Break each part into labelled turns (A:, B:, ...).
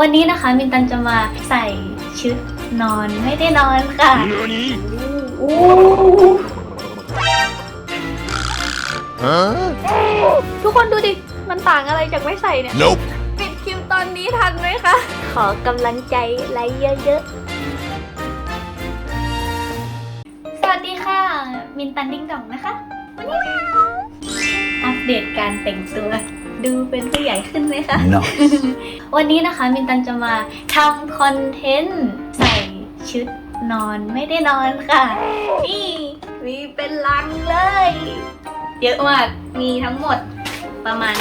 A: วันนี้นะคะมินตันจะมาใส่ชุดนอนไม่ได้นอนค่ะ
B: 何
A: ทุกคนดูดิ มันต่างอะไรจากไม่ใส่เนี่ย
B: Nope
A: ปิดคลิปตอนนี้ทันไหมคะ ขอกำลังใจไลค์เยอะๆ สวัสดีค่ะ มินตันดิ้งดองนะคะ วันนี้อัปเดตการแต่งตัว ดูเป็นผู้ใหญ่ขึ้นไหมคะ
B: No
A: วันนี้นะคะมินตันจะมาทำคอนเทนต์ใส่ชุดนอนไม่ได้นอนค่ะ นี่มีเป็นลังเลย เยอะมากมีทั้งหมดประมาณ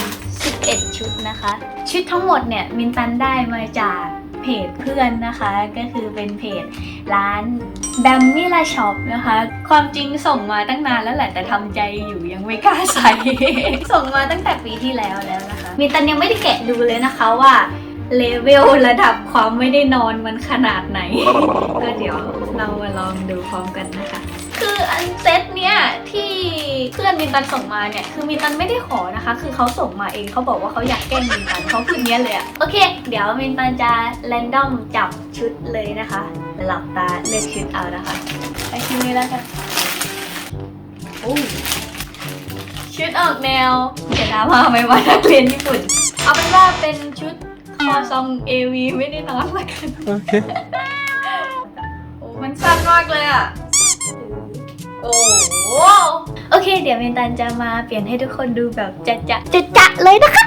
A: 11 ชุดนะคะ ชุดทั้งหมดเนี่ยมินตันได้มาจาก เพจเพื่อนนะคะ ก็คือเป็นเพจร้านแบมมิลาช็อปนะคะ ความจริงส่งมาตั้งนานแล้วแหละแต่ทำใจอยู่ยังไม่กล้าใส่ ส่งมาตั้งแต่ปีที่แล้วแล้วนะคะมินตันยังไม่ได้แกะดูเลยนะคะว่าเลเวลระดับความไม่ได้นอนมันขนาดไหน ก็เดี๋ยวเรามาลองดูพร้อมกันนะคะ คืออันเซตเนี้ยที่ เพื่อนมินตันส่งมาเนี่ยคือมินตันไม่ได้ขอนะคะ คือเขาส่งมาเองเขาบอกว่าเขาอยากแกล้งมินตันเขาพูดเนี้ยเลยอะโอเค เดี๋ยวมินตันจะแรนดอมจับชุดเลยนะคะหลับตาเลือกชุดเอานะคะไปชุดนี้แล้วกันโอ้ชุดออกแนวเดี๋ยวดราม่าไหมว่านักเรียนญี่ปุ่น เอาเป็นว่าเป็นชุดคอซองเอวีไม่ได้นอนละกัน
B: Okay
A: โอ้มันสั้นมากเลยอะ โอ้โหโอเค เดี๋ยวเมนตันจะมาเปลี่ยนให้ทุกคนดูแบบจะจะจะจะเลยนะคะ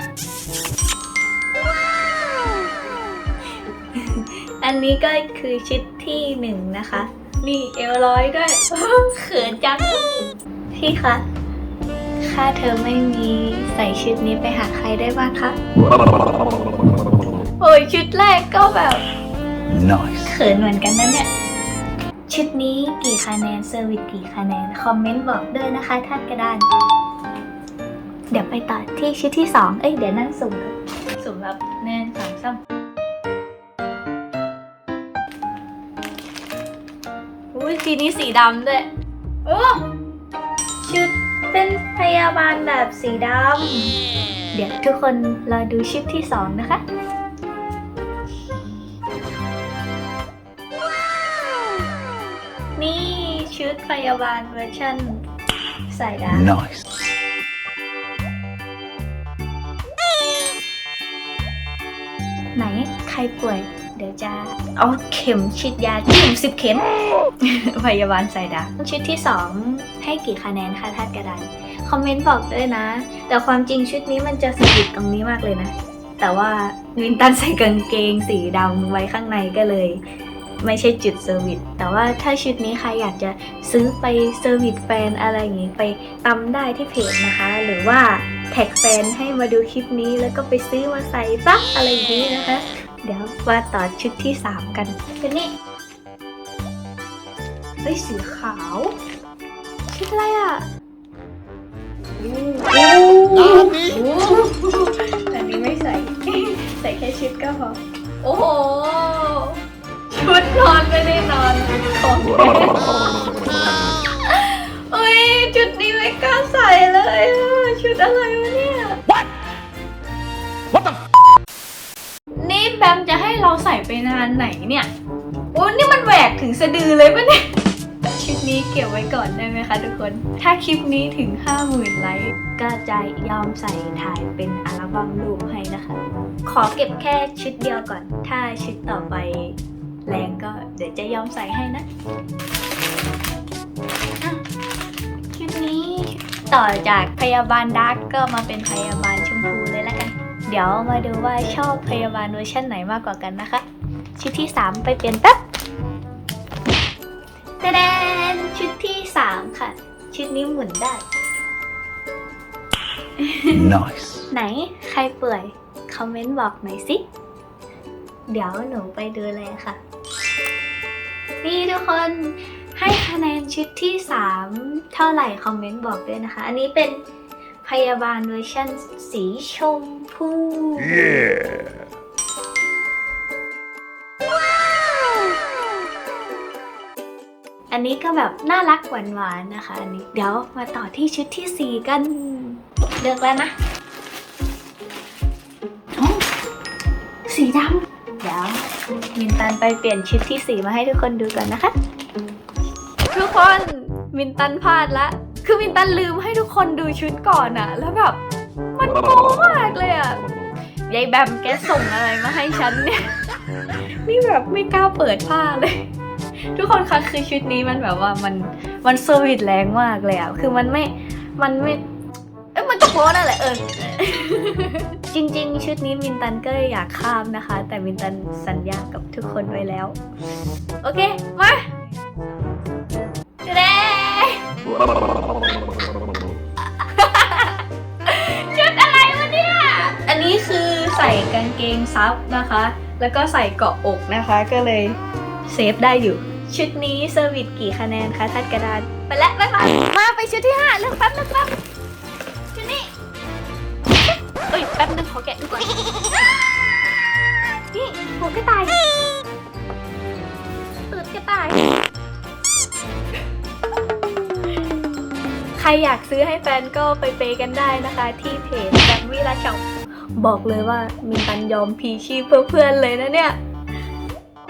A: อันนี้ก็คือชุดที่หนึ่งนะคะ นี่เอวร้อยด้วย เขินจัง พี่คะค่าเธอมไม่มีใส่ชุดนี้ไปหาใครได้บ้างคะ โอ้ยชุดแรกก็แบบ
B: Nice
A: เขินเหมือนกันนะเนี่ย ชุดนี้กี่คะแนนเซอร์วิสกี่คะแนน คอมเมนต์บอกด้วยนะคะท่านกระดาน เดี๋ยวไปต่อที่ชุดที่สองเอ้ย เดี๋ยวนั่งสุ่มก่อนสุ่มแบบหนึ่งสองสามอุ้ยทีนี้สีดำด้วยโอ้ชุดเป็นพยาบาลแบบสีดำ เดี๋ยวทุกคนรอดูชุดที่สองนะคะ นี่ชุดพยาบาลเวอร์ชันใส่ดาว
B: Nice
A: ไหนใครป่วย เดี๋ยวจะเอาเข็มฉีดยาจิ้มสิบเข็ม พยาบาลใส่ดาวชุดที่สองให้กี่คะแนนคะทัดกระดานคอมเมนต์บอกด้วยนะ แต่ความจริงชุดนี้มันจะสะดุดตรงนี้มากเลยนะ แต่ว่าวินตันใส่กางเกงสีดำไว้ข้างในก็เลย ไม่ใช่จุดเซอร์วิส แต่ว่าถ้าชุดนี้ใครอยากจะซื้อไปเซอร์วิสแฟนอะไรอย่างงี้ไปตำได้ที่เพจนะคะ หรือว่าแท็กแฟนให้มาดูคลิปนี้แล้วก็ไปซื้อมาใส่ซักอะไรอย่างนี้นะคะ เดี๋ยวมาต่อชุดที่ 3 กันเป็นนี่เฮ้ยสีขาว ชุดอะไรอะโอ้โหอันนี้ไม่ใส่ ใส่แค่ชุดก็พอ โอ้โห ชุดนอนไม่ได้นอนของแท้เอ้ยชุดนี้ไม่กล้าใส่เลยอะชุดอะไรวะเนี่ย
B: What the
A: นี่แบมจะให้เราใส่ไปนานไหนเนี่ยโอ้นี่มันแหวกถึงสะดือเลยปะเนี่ยชุดนี้เก็บไว้ก่อนได้ไหมคะทุกคน ถ้าคลิปนี้ถึง 50,000 ไลค์ก็จะยอมใส่ถ่ายเป็นอัลบั้มรูปให้นะคะ ขอเก็บแค่ชุดเดียวก่อน ถ้าชุดต่อไป แรงก็เดี๋ยวจะยอมใส่ให้นะอะชุดนี้ต่อจากพยาบาลดาร์กก็มาเป็นพยาบาลชมพูเลยแล้วกัน เดี๋ยวมาดูว่าชอบพยาบาลเวอร์ชันไหนมากกว่ากันนะคะ ชุดที่ 3 ไปเปลี่ยนแป๊บแตแดนชุดที่ 3 ค่ะ ชุดนี้หมุนได้
B: Nice
A: ไหนใครเปื่อย คอมเมนต์บอกหน่อยสิ เดี๋ยวหนูไปดูเลยค่ะ นี่ทุกคนให้คะแนนชุดที่ 3 เท่าไหร่คอมเมนต์บอกด้วยนะคะ อันนี้เป็นพยาบาลเวอร์ชันสีชมพู
B: Yeah
A: อันนี้ก็แบบน่ารักหวานๆนะคะ อันนี้เดี๋ยวมาต่อที่ชุดที่ 4 กันเลือกแล้วนะอ๋อสีดำเดี๋ยว มินตันไปเปลี่ยนชุดที่สีมาให้ทุกคนดูก่อนนะคะ ทุกคนมินตันพลาดละ คือมินตันลืมให้ทุกคนดูชุดก่อนอะแล้วแบบ มันโป๊มากเลยอะยายแบมแกส่งอะไรมาให้ฉันเนี่ย นี่แบบไม่กล้าเปิดผ้าเลย ทุกคนคะคือชุดนี้มันแบบว่ามันมันเซอร์วิสแรงมากเลยอะคือมันไม่มันไม่ เอ้ยมันก็โป๊นั่นแหละเออ จริง ๆ ชุดนี้มินตันก็อยากข้ามนะคะ แต่มินตันสัญญากับทุกคนไว้แล้ว โอเค มาเด้ชุดอะไรวะเนี่ย อันนี้คือใส่กางเกงซับนะคะ แล้วก็ใส่เกาะอกนะคะ ก็เลยเซฟได้อยู่ ชุดนี้เซอร์วิสกี่คะแนนคะทัดกระดาน ไปแล้วบ๊ายบายมาไปชุดที่ห้าเลือกแป๊บเลือกแป๊บชุดนี้เอ้ยแป๊บนึงขอแกะดูก่อน นี่หัวกระต่ายตูดกระต่าย ใครอยากซื้อให้แฟนก็ไปเปย์กันได้นะคะ ที่เพจแบงวิลาช็อปบอกเลยว่ามีตันยอมพีชีพเพื่อเพื่อนเลยนะเนี่ย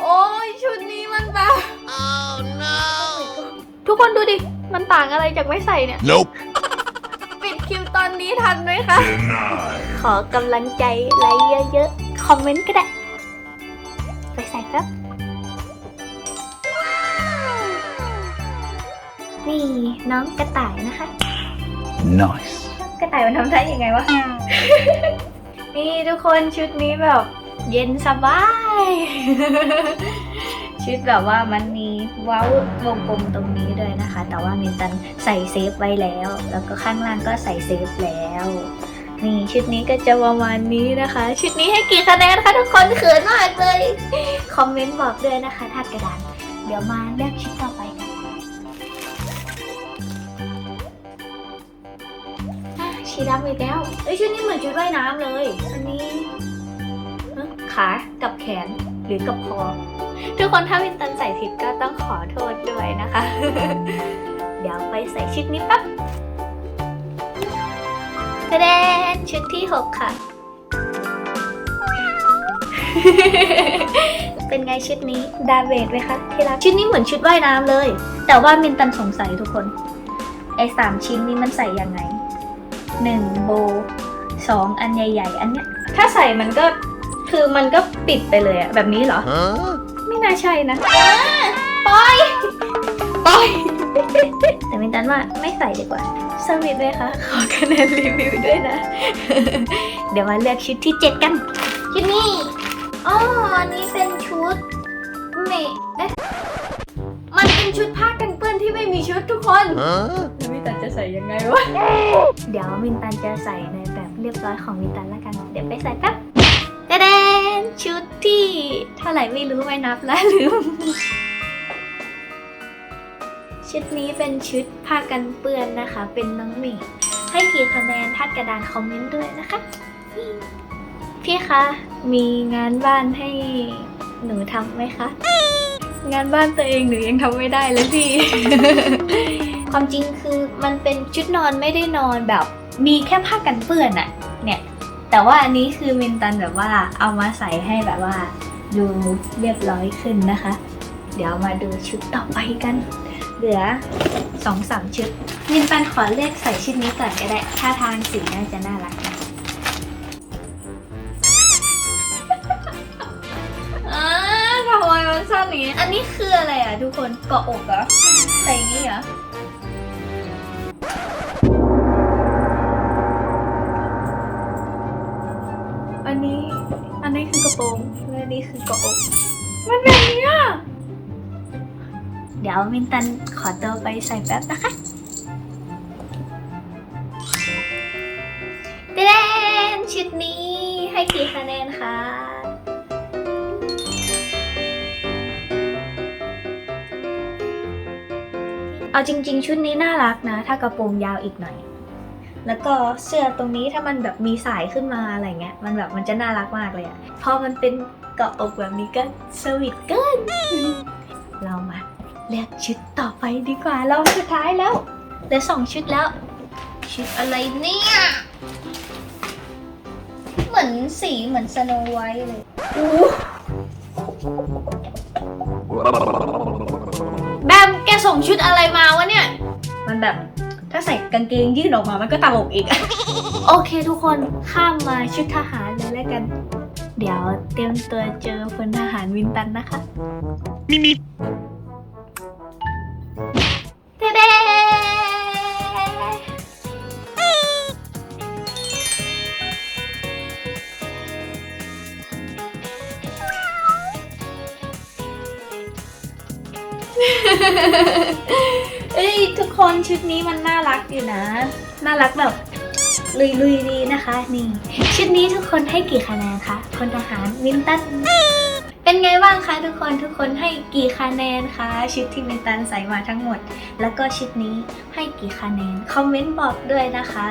A: โอ้ยชุดนี้มันแบบ oh no ทุกคนดูดิ มันต่างอะไรจากไม่ใส่เนี่ย
B: Nope.
A: ปิดคลิวตอนนี้ทันไหมคะ
B: Denied.
A: ขอกำลังใจไลค์เยอะๆ คอมเมนต์ก็ได้ ไปใส่ครับ นี่น้องกระต่ายนะคะ
B: Nice.
A: กระต่ายมันทำได้ยังไงวะ นี่ทุกคนชุดนี้แบบ เย็นสบาย ชุดแบบว่ามันมีเว้าวงกลมตรงนี้ด้วยนะคะ แต่ว่ามินตันใส่เซฟไว้แล้ว แล้วก็ข้างล่างก็ใส่เซฟแล้วนี่ชุดนี้ก็จะประมาณนี้นะคะ ชุดนี้ให้กี่คะแนนคะทุกคนเขินมากเลย คอมเมนต์บอกด้วยนะคะทัดกระดาน เดี๋ยวมาเลือกชุดต่อไปกันอะชีดำอีกแล้วเอ้ยชุดนี้เหมือนชุดว่ายน้ำเลย อันนี้ฮะขากับแขนหรือกับคอ ทุกคนถ้าวินตันใส่ผิดก็ต้องขอโทษด้วยนะคะ เดี๋ยวไปใส่ชุดนี้ปั๊บแสดงชุดที่ 6 ค่ะ เป็นไงชุดนี้ดาเวดไหมคะที่รักชุดนี้เหมือนชุดว่ายน้ำเลย แต่ว่ามินตันสงสัยทุกคน ไอ้สามชิ้นนี้มันใส่ยังไงหนึ่งโบสองอันใหญ่ ๆ อันเนี้ยถ้าใส่มันก็คือมันก็ปิดไปเลยอะแบบนี้เหรอ น่าใช่นะปล่อยปล่อยแต่มินตันว่าไม่ใส่ดีกว่าสวิตด้วยค่ะ ขอคะแนนรีวิวด้วยนะ เดี๋ยวมาเลือกชุดที่ 7 กัน ชุดนี้อ๋ออันนี้เป็นชุดเมเอ๊ะมันเป็นชุดผ้ากันเปื้อนที่ไม่มีชุดทุกคน
B: Huh?
A: แล้วมินตันจะใส่ยังไงวะ เดี๋ยวมินตันจะใส่ในแบบเรียบร้อยของมินตันแล้วกัน เดี๋ยวไปใส่แป๊บแดน ชุดที่เท่าไหร่ไม่รู้ไม่นับแล้วลืม ชุดนี้เป็นชุดผ้ากันเปื้อนนะคะ เป็นน้องหมีให้กี่คะแนนทัดกระดานคอมเมนต์ด้วยนะคะ พี่คะ มีงานบ้านให้หนูทำไหมคะ งานบ้านตัวเองหนูยังทำไม่ได้เลยพี่ ความจริงคือมันเป็นชุดนอนไม่ได้นอนแบบ มีแค่ผ้ากันเปื้อนอะเนี่ย แต่ว่าอันนี้คือมินตันแบบว่าเอามาใส่ให้แบบว่า ดูเรียบร้อยขึ้นนะคะ เดี๋ยวมาดูชุดต่อไปกัน เหลือสองสามชุด มินตันขอเลือกใส่ชุดนี้ก่อนก็ได้ท่าทางสีน่าจะน่ารักนะอ่าทำไมมันสั้นอย่างนี้ อันนี้คืออะไรอะทุกคนเกาะอกเหรอใส่อย่างนี้เหรอ คือเกาะอกมันแบบนี้อะเดี๋ยวมินตันขอตัวไปใส่แป๊บนะคะเดนชุดนี้ให้กี่คะแนนคะเอาจริง ๆ ชุดนี้น่ารักนะ ถ้ากระโปรงยาวอีกหน่อย แล้วก็เสื้อตรงนี้ถ้ามันแบบมีสายขึ้นมาอะไรเงี้ย มันแบบมันจะน่ารักมากเลยอะพอมันเป็น เกาะอกแบบนี้ก็สวิตเกิน เรามาเลือกชุดต่อไปดีกว่าเราสุดท้ายแล้วเหลือสองชุดแล้ว ชุดอะไรเนี่ย เหมือนสีเหมือนสโนไวท์เลยอู้แบมแกส่งชุดอะไรมาวะเนี่ย มันแบบถ้าใส่กางเกงยืดออกมามันก็ตลกอีก โอเคทุกคนข้ามมาชุดทหารเลยแล้วกัน เดี๋ยวเตรียมตัวเจอพลทหารวินตันนะคะ
B: Me, me.
A: เด้เด้เอ้ยทุกคนชุดนี้มันน่ารักอยู่นะ น่ารักแบบ ลุยๆดีนะคะ นี่ ชุดนี้ทุกคนให้กี่คะแนนคะพลทหารวินตันเป็นไงบ้างคะทุกคนทุกคนให้กี่คะแนนคะชุดที่วินตันใส่มาทั้งหมด แล้วก็ชุดนี้ให้กี่คะแนนคอมเมนต์บอกด้วยนะคะ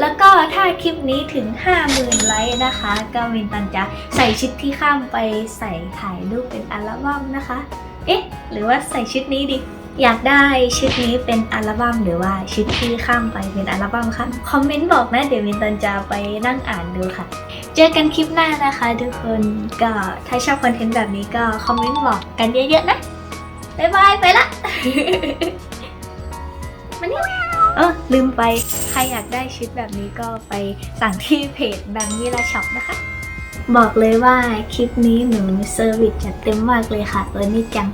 A: แล้วก็ถ้าคลิปนี้ถึง 50,000ไลค์นะคะ ก็วินตันจะใส่ชุดที่ข้ามไปใส่ถ่ายรูปเป็นอัลบั้มนะคะ เอ๊ะ หรือว่าใส่ชุดนี้ดิ อยากได้ชุดนี้เป็นอัลบั้มหรือว่าชุดที่ข้ามไปเป็นอัลบั้มคะคอมเมนต์บอกนะเดี๋ยววินตันจะไปนั่งอ่านดูค่ะ เจอกันคลิปหน้านะคะทุกคนก็ถ้าชอบคอนเทนต์แบบนี้ก็คอมเมนต์บอกกันเยอะๆนะบ๊ายบายไปละมานี่เออลืมไปใครอยากได้ชุดแบบนี้ก็ไปสั่งที่เพจแบงค์วิลาช็อปนะคะ บอกเลยว่าคลิปนี้หนูเซอร์วิสจัดเต็มมากเลยค่ะเออนี่จัง